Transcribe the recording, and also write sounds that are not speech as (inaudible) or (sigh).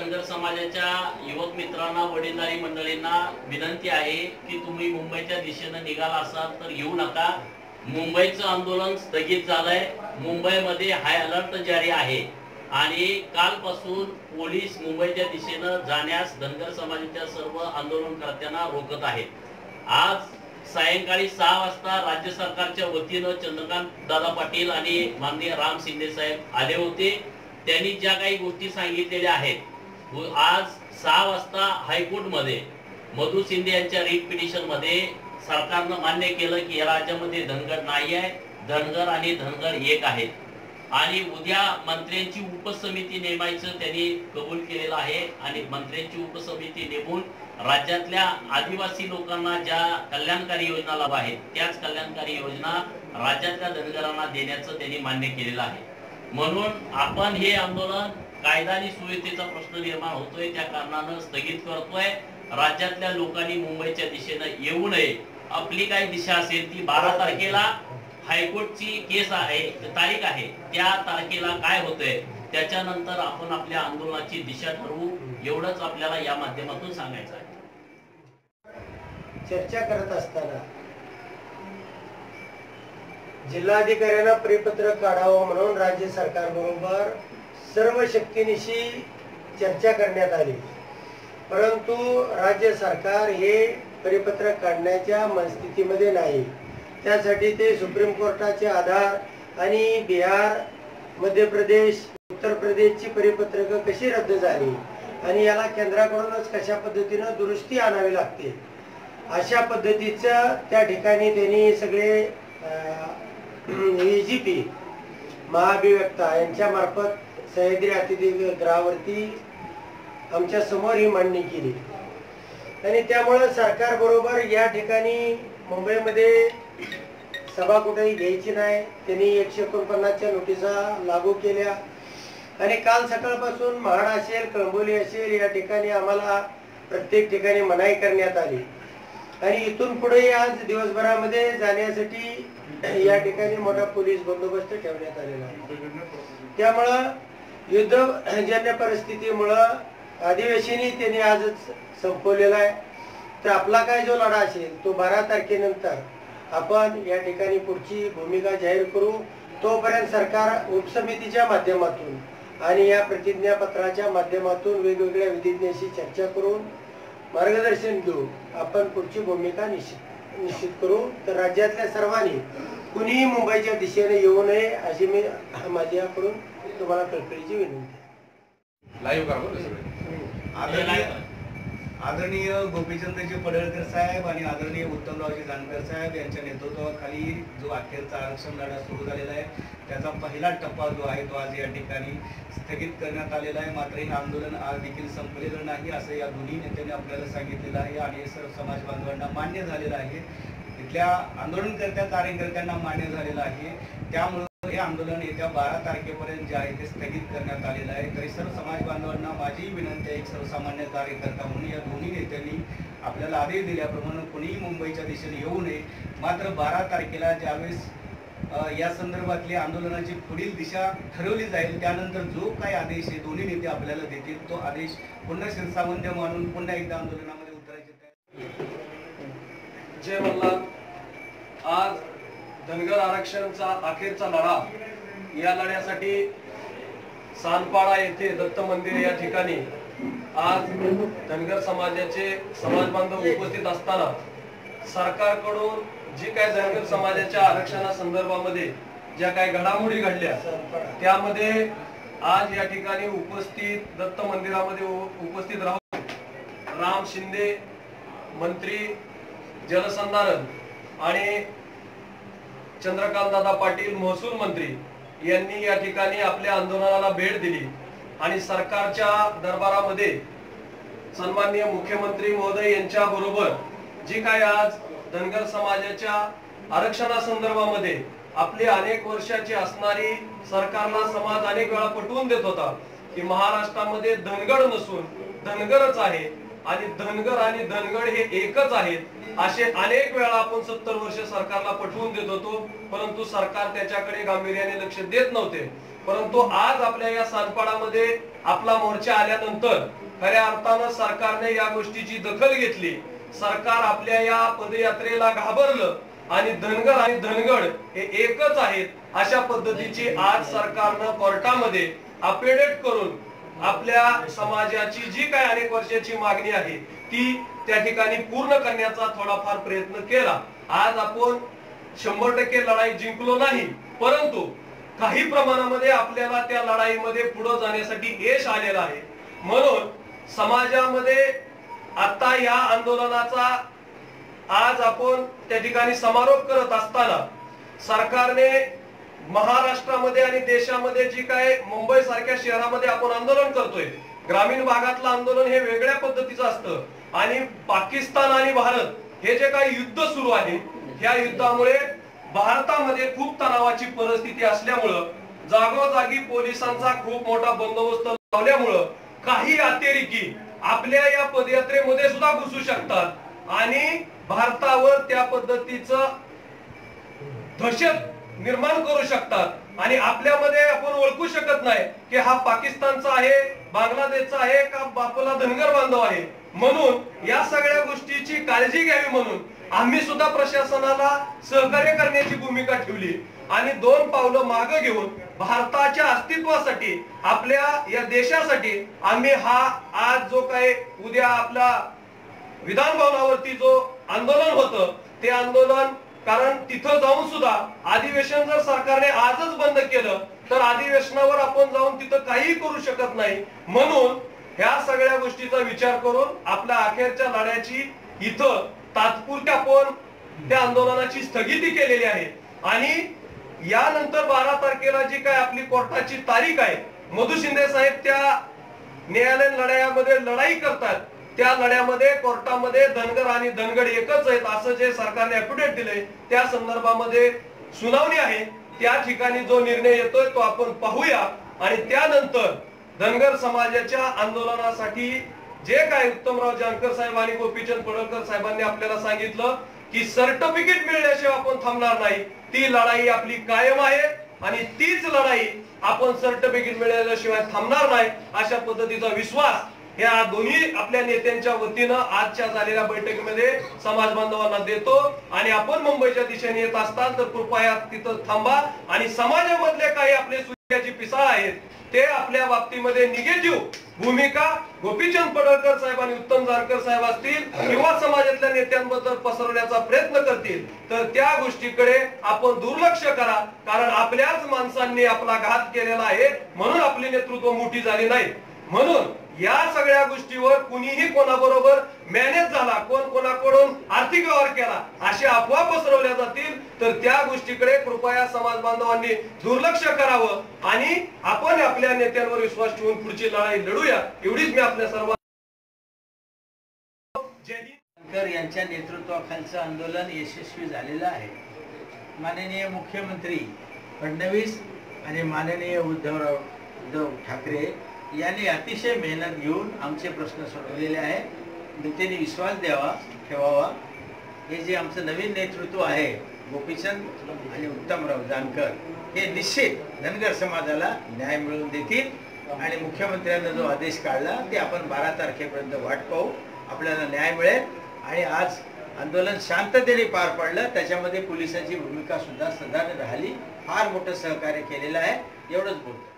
धनगर समाजाच्या युवक मित्रांना वडीलधारी मंडळींना विनंती आहे की तुम्ही मुंबईच्या दिशेनं निघाला असाल तर येऊ नका. मुंबईचं आंदोलन स्थगित झालंय. मुंबईमध्ये हाय अलर्ट जारी आहे. आणि कालपासून पोलीस मुंबईच्या दिशेनं जाण्यास धनगर समाजाच्या सर्व आंदोलनकर्त्यांना रोखत आहेत. आज सायंकाळी सहा वाजता राज्य सरकारच्या वतीनं चंद्रकांत दादा पाटील आणि माननीय राम शिंदे साहेब आले होते. त्यांनी ज्या काही गोष्टी सांगितलेल्या आहेत आज सहा वाजता हायकोर्टमध्ये मधु शिंदे यांच्या रिट पिटिशनमध्ये सरकारनं मान्य केलं की या राज्यामध्ये धनगर नाही आहे. धनगर आणि धनगर एक आहेत आणि उद्या मंत्र्यांची उपसमिती नेमायचं त्यांनी कबूल केलेलं आहे. आणि मंत्र्यांची उपसमिती नेमून राज्यातल्या आदिवासी लोकांना ज्या कल्याणकारी योजना लाभ आहेत त्याच कल्याणकारी योजना राज्यातल्या धनगरांना देण्याचं त्यांनी मान्य केलेलं आहे. म्हणून आपण हे आंदोलन कायदा आणि सुव्यवस्थेचा प्रश्न निर्माण होतोय त्या कारणानं स्थगित करतोय. राज्यातल्या लोकांनी मुंबईच्या दिशेनं येऊ नये. आपली काय दिशा असेल ती बारा तारखेला हायकोर्टची केस आहे तारीख आहे. त्या तारखेला काय होतंय त्याच्यानंतर आपण आपल्या आंदोलनाची दिशा ठरवू. एवढंच आपल्याला या माध्यमातून सांगायचं आहे. चर्चा करत असताना जिल्हाधिकाऱ्यांना परिपत्रक काढावं म्हणून राज्य सरकार बरोबर सर्व शक्तीनिशी चर्चा करण्यात आली. परंतु राज्य सरकार हे परिपत्रक काढण्याच्या मनस्थितीमध्ये नाही. त्यासाठी ते सुप्रीम कोर्टाचे आधार आणि बिहार मध्य प्रदेश उत्तर प्रदेशची परिपत्रकं कशी रद्द झाली आणि याला केंद्राकडूनच कशा पद्धतीनं दुरुस्ती आणावी लागते? अशा पद्धतीचं त्या ठिकाणी त्यांनी सगळे (clears throat) ए जी पी महाभिव्यक्ता यांच्यामार्फत सह्याद्री सह्याद्री अतिथीगृहावरती आमच्यासमोर ही मांडणी केली. आणि त्यामुळं सरकार बरोबर या ठिकाणी मुंबईमध्ये सभा कुठेही घ्यायची नाही त्यांनी एकशे एकोणपन्नासच्या नोटिसा लागू केल्या. आणि काल सकाळपासून महाड असेल कळंबोली असेल या ठिकाणी आम्हाला प्रत्येक ठिकाणी मनाई करण्यात आली. आणि इथून पुढे आज दिवसभरामध्ये जाण्यासाठी या ठिकाणी मोठा पोलीस बंदोबस्त ठेवण्यात आलेला आहे. त्यामुळं युद्धजन्य परिस्थितीमुळं अधिवेशनही त्यांनी आजच संपवलेला आहे. तर आपला काय जो लढा असेल तो बारा तारखेनंतर आपण या ठिकाणी पुढची भूमिका जाहीर करू. तोपर्यंत सरकार उपसमितीच्या माध्यमातून आणि या प्रतिज्ञापत्राच्या माध्यमातून वेगवेगळ्या विधिज्ञाशी चर्चा करून मार्गदर्शन घेऊ आपण पुढची भूमिका निश्चित निश्चित करू. तर राज्यातल्या सर्वांनी कुणीही मुंबईच्या दिशेने येऊ नये अशी मी माझ्याकडून तुम्हाला कळकळीची विनंती आहे. लाईव्ह करा बरं सगळे? आदरणीय आदरणीय गोपीचंद्रजी पडळकर साहेब आणि आदरणीय उत्तमरावजी जानकर साहेब यांच्या नेतृत्वाखाली जो अखेरचा आरक्षण लढा सुरू झालेला आहे त्याचा पहिला टप्पा जो आहे तो आज या ठिकाणी स्थगित करण्यात आलेला आहे. मात्र हे आंदोलन आज देखील संपलेलं नाही असं या दोन्ही नेत्यांनी आपल्याला सांगितलेलं आहे आणि हे सर्व समाज बांधवांना मान्य झालेलं आहे. इथल्या आंदोलनकर्त्या कार्यकर्त्यांना मान्य झालेलं आहे. त्यामुळे हे आंदोलन येत्या बारा तारखेपर्यंत जे आहे ते स्थगित करण्यात आलेलं आहे तरी सर्व समाज बांधवांना माझी विनंती आहे एक सर्वसामान्य कार्यकर्ता म्हणून या दोन्ही नेत्यांनी आपल्याला आदेश दिल्याप्रमाणे कोणीही मुंबईच्या दिशेने येऊ नये. मात्र बारा तारखेला ज्यावेळेस या संदर्भातली आंदोलनाची पुढील दिशा ठरवली जाईल त्यानंतर जो काही आदेश हे दोन्ही नेते आपल्याला देतील तो आदेश पुन्हा शिरसावंत मानून पुन्हा एकदा आंदोलनामध्ये उतरायचे जय मल्ला आज धनगर आरक्षणचा अखेरचा लढा या लढ्यासाठी सानपाडा येथे दत्त मंदिर या ठिकाणी आज धनगर समाजाचे समाज बांधव उपस्थित असताना सरकारकडून जी काय धनगर समाजाच्या आरक्षणा संदर्भामध्ये ज्या काही घडामोडी घडल्या त्यामध्ये आज या ठिकाणी उपस्थित दत्त मंदिरामध्ये उपस्थित राहून राम शिंदे मंत्री जलसंधारण आणि चंद्रकांतदादा पाटील महसूल मंत्री यांनी या ठिकाणी आपल्या आंदोलनाला भेट दिली. आणि सरकारच्या दरबारामध्ये सन्माननीय मुख्यमंत्री महोदय यांच्या बरोबर जी काय आज धनगर समाजाच्या आरक्षणा संदर्भामध्ये आपली अनेक वर्षाची असणारी सरकारला समाज अनेक वेळा पटवून देत होता की महाराष्ट्रामध्ये धनगर नसून धनगरच आहे. आणि धनगर आणि धनगड हे एकच आहेत. असे अनेक वेळा आपण सत्तर वर्ष सरकारला पटवून देत होतो परंतु सरकार त्याच्याकडे गांभीर्याने लक्ष देत नव्हते. परंतु आज आपल्या या सानपाडामध्ये आपला मोर्चा आल्यानंतर खऱ्या अर्थानं सरकारने या गोष्टीची दखल घेतली. सरकार आपल्या या पदयात्रेला घाबरलं आणि धनगर आणि धनगड हे एकच आहेत अशा पद्धतीची आज सरकारनं कोर्टामध्ये अपेडेट करून आपल्या समाजाची जी काय अनेक वर्षाची मागणी आहे ती त्या ठिकाणी पूर्ण करण्याचा थोडाफार प्रयत्न केला. आज आपण शंभर टक्के लढाई जिंकलो नाही परंतु काही प्रमाणामध्ये आपल्याला त्या लढाईमध्ये पुढे जाण्यासाठी यश आलेलं आहे. म्हणून समाजामध्ये आता या आंदोलनाचा आज आपण त्या ठिकाणी समारोप करत असताना सरकारने महाराष्ट्रामध्ये आणि देशामध्ये जी काय मुंबई सारख्या शहरामध्ये आपण आंदोलन करतोय ग्रामीण भागातलं आंदोलन हे वेगळ्या पद्धतीचं असतं. आणि पाकिस्तान आणि भारत हे जे काही युद्ध सुरू आहे ह्या युद्धामुळे भारतामध्ये खूप तणावाची परिस्थिती असल्यामुळं जागोजागी पोलिसांचा खूप मोठा बंदोबस्त लावल्यामुळं काही अतिरेकी आपल्या या पदयात्रेमध्ये सुद्धा घुसू शकतात. आणि भारतावर त्या पद्धतीचं दहशत निर्माण करू शकतात. आणि आपल्यामध्ये आपण ओळखू शकत नाही की हा पाकिस्तानचा आहे बांगलादेशचा आहे का बापूला धनगर बांधव आहे. म्हणून या सगळ्या गोष्टीची काळजी घ्यावी म्हणून आम्ही सुद्धा प्रशासनाला सहकार्य करण्याची भूमिका ठेवली. आणि दोन पावलं मागे घेऊन भारताच्या अस्तित्वासाठी आपल्या या देशासाठी आम्ही हा आज जो काही उद्या आपला विधान भवनावरती जो आंदोलन होतं ते आंदोलन कारण तिथं जाऊन सुद्धा अधिवेशन जर सरकारने आजच बंद केलं तर अधिवेशनावर आपण जाऊन तिथं काहीही करू शकत नाही. म्हणून ह्या सगळ्या गोष्टीचा विचार करून आपल्या अखेरच्या लढ्याची इथं तात्पुरत्या आपण त्या आंदोलनाची स्थगिती केलेली आहे. आणि यानंतर बारा तारखेला जी काय आपली कोर्टाची तारीख आहे मधु शिंदे साहेब त्या न्यायालयीन लढायामध्ये लढाई करतात. त्या लढ्यामध्ये कोर्टामध्ये धनगर आणि धनगड एकच आहेत असं जे सरकारने अॅफिडेव्हिट दिले त्या संदर्भामध्ये सुनावणी आहे. त्या ठिकाणी जो निर्णय येतोय तो आपण पाहूया. आणि त्यानंतर धनगर समाजाच्या आंदोलनासाठी जे काय उत्तमराव जानकर साहेब आणि गोपीचंद पडळकर साहेबांनी आपल्याला सांगितलं की सर्टिफिकेट मिळण्याशिवाय आपण थांबणार नाही. ती लढाई आपली कायम आहे आणि तीच लढाई आपण सर्टिफिकेट मिळाल्याशिवाय थांबणार नाही अशा पद्धतीचा विश्वास या दोन्ही आपल्या नेत्यांच्या वतीनं आजच्या झालेल्या बैठकीमध्ये समाज बांधवांना देतो. आणि आपण मुंबईच्या दिशेने येत असताल तर कृपया तिथं थांबा. आणि समाजामधले काही आपले सूर्याची पिसाळ आहेत ते आपल्या बाबतीमध्ये निगेटिव्ह भूमिका गोपीचंद पडळकर साहेब आणि उत्तम जानकर साहेब असतील किंवा समाजातल्या नेत्यांबद्दल पसरवण्याचा प्रयत्न करतील तर त्या गोष्टीकडे आपण दुर्लक्ष करा. कारण आपल्याच माणसांनी आपला घात केलेला आहे म्हणून आपली नेतृत्व मोठी झाली नाही. म्हणून या सगळ्या गोष्टीवर कुणीही कोणाबरोबर मॅनेज झाला कोण कोणाकडून आर्थिक व्यवहार केला अशी अफवा पसरवल्या जातील तर त्या गोष्टीकडे कृपया समाज बांधवांनी दुर्लक्ष करावं आणि आपण आपल्या नेत्यांवर विश्वास ठेवून पुढची लढाई लढूया. एवढीच मी आपल्या सर्व यांच्या नेतृत्वाखालचं आंदोलन यशस्वी झालेलं आहे. माननीय मुख्यमंत्री फडणवीस आणि माननीय उद्धवराव उद्धव ठाकरे यांनी अतिशय मेहनत घेऊन आमचे प्रश्न सोडवलेले आहे त्यांनी विश्वास द्यावा ठेवावा. हे जे आमचं नवीन नेतृत्व आहे गोपीचंद आणि उत्तमराव जानकर हे निश्चित धनगर समाजाला न्याय मिळवून देतील. आणि मुख्यमंत्र्यांना जो आदेश काढला ते आपण बारा तारखेपर्यंत वाट पाहू. आपल्याला न्याय मिळेल. आणि आज आंदोलन शांततेने पार पडलं त्याच्यामध्ये पोलिसांची भूमिका सुद्धा सदान राहिली. फार मोठं सहकार्य केलेलं आहे. एवढंच बोलतो